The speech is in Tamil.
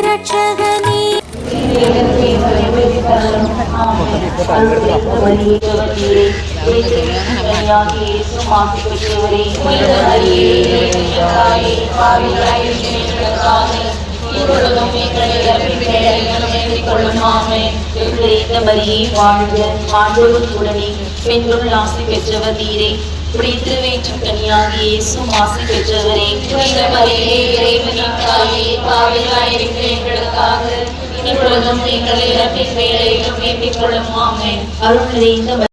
ரட்சகனே. பெண்களுள் ஆசை பெற்றவர் நீரே உடைய திருவேற்றும் கனியாகியே சும் ஆசை பெற்றவரே இறைவனின் தாயே. எங்களுக்காக. இப்பொழுதும் எங்கள் இறப்பின் வேலையிலும் வேண்டிக் கொள்ளும். அருள் இந்த